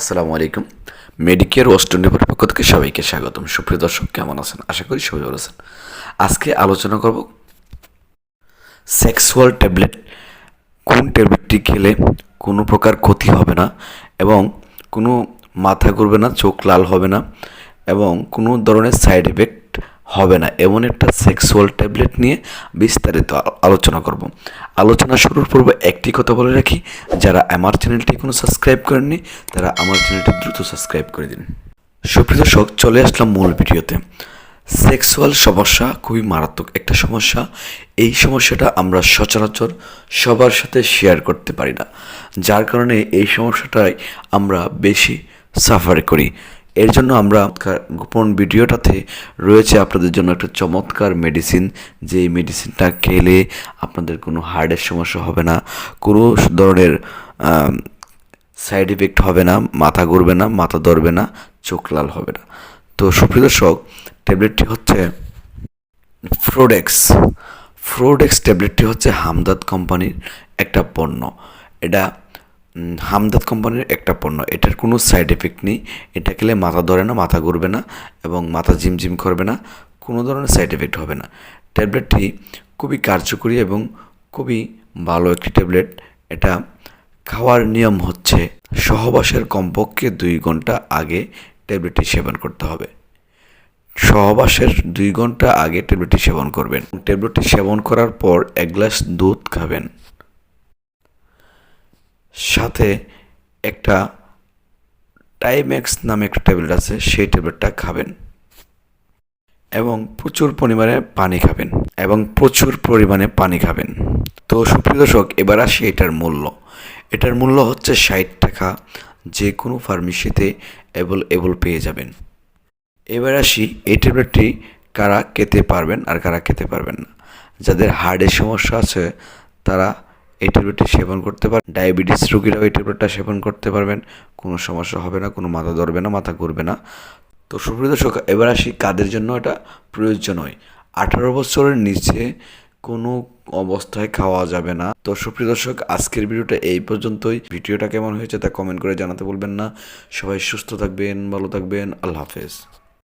আসসালামু আলাইকুম। Medicare West ইন্ডিয়ার পক্ষ থেকে সবাইকে স্বাগতম। সুপ্রিয় দর্শক, কেমন আছেন? আশা করি সবাই ভালো আছেন। আজকে আলোচনা করব সেক্সুয়াল ট্যাবলেট কোন ট্যাবলেটটি খেলে কোনো প্রকার ক্ষতি হবে না এবং কোনো মাথা ঘুরবে না, চোখ লাল হবে না এবং কোনো ধরনের সাইড এফেক্ট হবে না। এমন একটা সেক্সুয়াল ট্যাবলেট নিয়ে বিস্তারিত আলোচনা করব। আলোচনা শুরুর পূর্বে একটি কথা বলে রাখি, যারা আমার চ্যানেলটি কোনো সাবস্ক্রাইব করেননি, তারা আমার চ্যানেলটি দ্রুত সাবস্ক্রাইব করে দিন। সুপ্রিয় দর্শক, চলে আসলাম মূল ভিডিওতে। সেক্সুয়াল সমস্যা খুবই মারাত্মক একটা সমস্যা। এই সমস্যাটা আমরা সচরাচর সবার সাথে শেয়ার করতে পারি না। যার কারণে এই সমস্যাটাই আমরা বেশি সাফার করি। এর জন্য আমরা গোপন ভিডিওটাতে রয়েছে আপনাদের জন্য একটা চমৎকার মেডিসিন যে মেডিসিনটা খেলে আপনাদের কোনো হার্টের সমস্যা হবে না, কোনো ধরনের সাইড ইফেক্ট হবে না, মাথা ঘুরবে না, মাথা ধরবে না, চোখ লাল হবে না। তো সুপ্রিয় দর্শক ট্যাবলেটটি হচ্ছে ফ্রোডেক্স ফ্রোডেক্স ট্যাবলেটটি হচ্ছে হামদাদ কোম্পানির একটা পণ্য। এটা হামদাদ কোম্পানির একটা পণ্য। এটার কোনো সাইড এফেক্ট নেই। এটা খেলে মাথা ধরে না, মাথা ঘুরবে না এবং মাথা ঝিমঝিম করবে না, কোনো ধরনের সাইড এফেক্ট হবে না। ট্যাবলেটটি খুবই কার্যকরী এবং খুবই ভালো একটি ট্যাবলেট এটা খাওয়ার নিয়ম হচ্ছে সহবাসের কমপক্ষে দুই ঘণ্টা আগে ট্যাবলেটটি সেবন করতে হবে। সহবাসের দুই ঘণ্টা আগে ট্যাবলেটটি সেবন করবেন। ট্যাবলেটটি সেবন করার পর এক গ্লাস দুধ খাবেন। সাথে একটা টাইম্যাক্স নামে একটা ট্যাবলেট আছে, সেই ট্যাবলেটটা খাবেন। এবং প্রচুর পরিমাণে পানি খাবেন এবং প্রচুর পরিমাণে পানি খাবেন। তো সুপ্রিয় দর্শক, এবার আসি এটার মূল্য। এটার মূল্য হচ্ছে ষাট টাকা যে কোনো ফার্মেসিতে এবল এবল পেয়ে যাবেন। এবার আসি, এই ট্যাবলেটটি কারা খেতে পারবেন আর কারা খেতে পারবেন না। যাদের হার্টের সমস্যা আছে, তারা এই ট্যাবলেটটি সেবন করতে পারেন ডায়াবেটিস রোগীরাও এই ট্যাবলেটটা সেবন করতে পারবেন। কোনো সমস্যা হবে না, কোনো মাথা ধরবে না, মাথা ঘুরবে না। তো সুপ্রিয় দর্শক, এবার আসি কাদের জন্য এটা প্রয়োজন হয় আঠারো বছরের নিচে কোনো অবস্থায় খাওয়া যাবে না। তো সুপ্রিয় দর্শক, আজকের ভিডিওটা এই পর্যন্তই। ভিডিওটা কেমন হয়েছে তা কমেন্ট করে জানাতে বলবেন না। সবাই সুস্থ থাকবেন, ভালো থাকবেন। আল্লাহ হাফেজ।